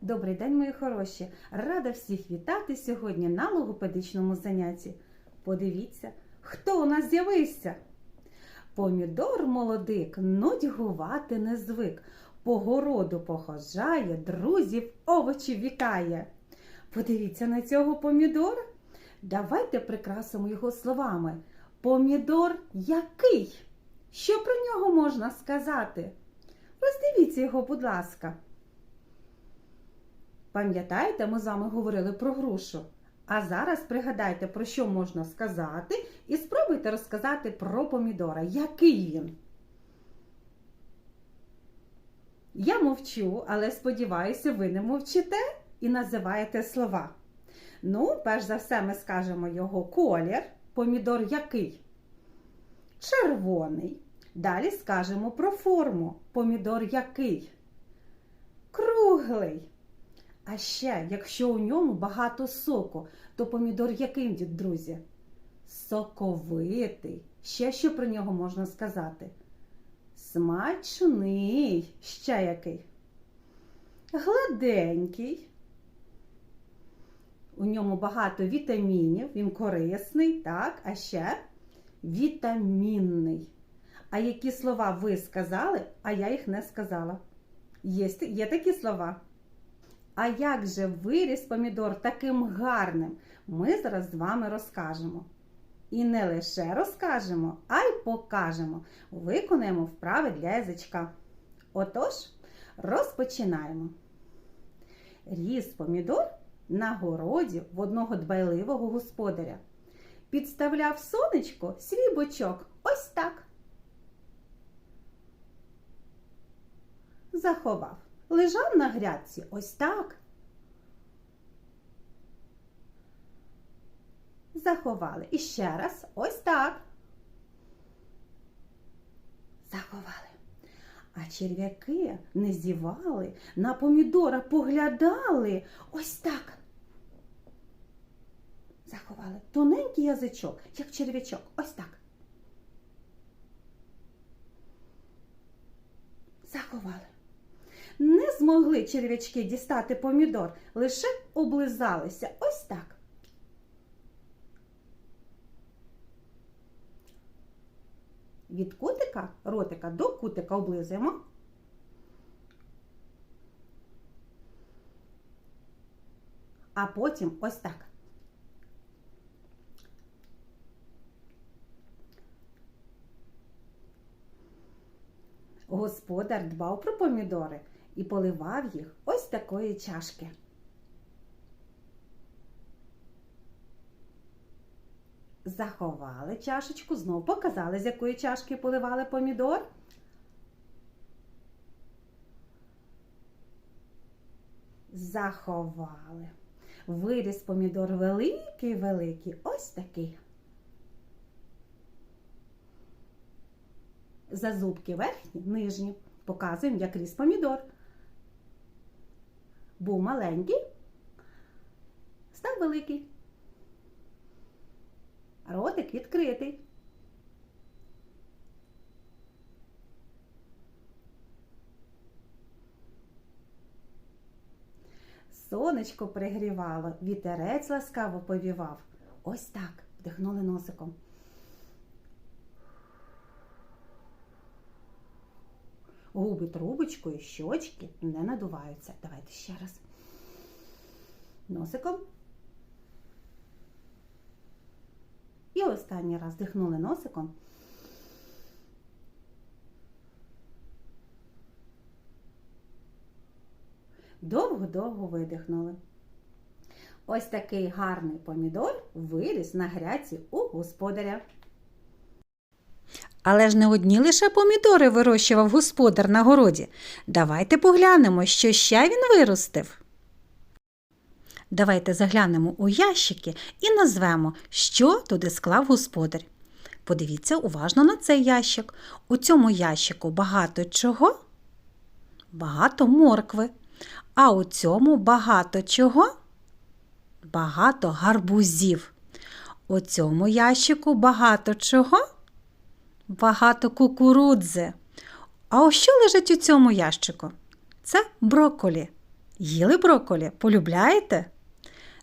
Добрий день, мої хороші! Рада всіх вітати сьогодні на логопедичному занятті. Подивіться, хто у нас з'явився. Помідор молодик, нудьгувати не звик, по городу похожає, друзів овочі вітає. Подивіться на цього помідора. Давайте прикрасимо його словами. Помідор який? Що про нього можна сказати? Роздивіться його, будь ласка. Пам'ятаєте, ми з вами говорили про грушу. А зараз пригадайте, про що можна сказати, і спробуйте розказати про помідора. Який він? Я мовчу, але сподіваюся, ви не мовчите і називаєте слова. Ну, перш за все, ми скажемо його колір. Помідор який? Червоний. Далі скажемо про форму. Помідор який? Круглий. А ще, якщо у ньому багато соку, то помідор який, дід, друзі? Соковитий. Ще що про нього можна сказати? Смачний. Ще який? Гладенький. У ньому багато вітамінів, він корисний, так, а ще вітамінний. А які слова ви сказали, а я їх не сказала? Є, є такі слова? А як же виріс помідор таким гарним? Ми зараз з вами розкажемо. І не лише розкажемо, а й покажемо. Виконаємо вправи для язичка. Отож, розпочинаємо. Ріс помідор на городі в одного дбайливого господаря. Підставляв сонечко свій бочок ось так. Заховав. Лежав на грядці ось так. Заховали. І ще раз ось так. Заховали. А черв'яки не зівали, на помідора поглядали ось так. Заховали тоненький язичок, як черв'ячок, ось так. Заховали. Не змогли черв'ячки дістати помідор, лише облизалися ось так. Від кутика ротика до кутика облизуємо. А потім ось так. Господар дбав про помідори і поливав їх ось такої чашки. Заховали чашечку, знов показали, з якої чашки поливали помідор. Заховали. Виріс помідор великий-великий, ось такий. Зазубки верхні, нижні. Показуємо, як ріс помідор. Був маленький, став великий. Ротик відкритий. Сонечко пригрівало, вітерець ласкаво повівав. Ось так вдихнули носиком. Губи трубочкою, щочки не надуваються. Давайте ще раз. Носиком. І останній раз дихнули носиком. Довго-довго видихнули. Ось такий гарний помідор виріс на гряці у господаря. Але ж не одні лише помідори вирощував господар на городі. Давайте поглянемо, що ще він виростив. Давайте заглянемо у ящики і назвемо, що туди склав господар. Подивіться уважно на цей ящик. У цьому ящику багато чого? Багато моркви. А у цьому багато чого? Багато гарбузів. У цьому ящику багато чого? Багато кукурудзи. А ось що лежить у цьому ящику? Це брокколі. Їли брокколі? Полюбляєте?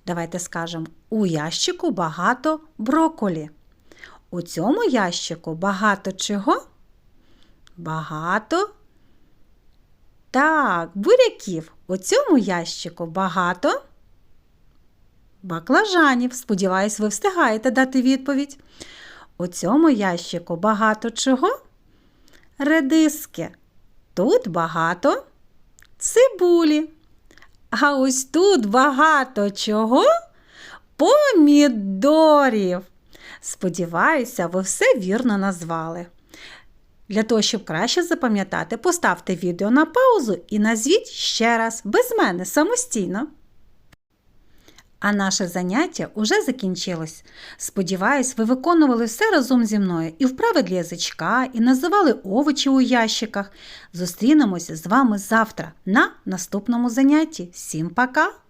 Давайте скажемо, у ящику багато брокколі. У цьому ящику багато чого? Багато. Так, буряків. У цьому ящику багато баклажанів. Сподіваюсь, ви встигаєте дати відповідь. У цьому ящику багато чого? Редиски. Тут багато цибулі. А ось тут багато чого? Помідорів. Сподіваюся, ви все вірно назвали. Для того, щоб краще запам'ятати, поставте відео на паузу і назвіть ще раз без мене самостійно. А наше заняття уже закінчилось. Сподіваюсь, ви виконували все разом зі мною і вправи для язичка, і називали овочі у ящиках. Зустрінемося з вами завтра на наступному занятті. Всім пока!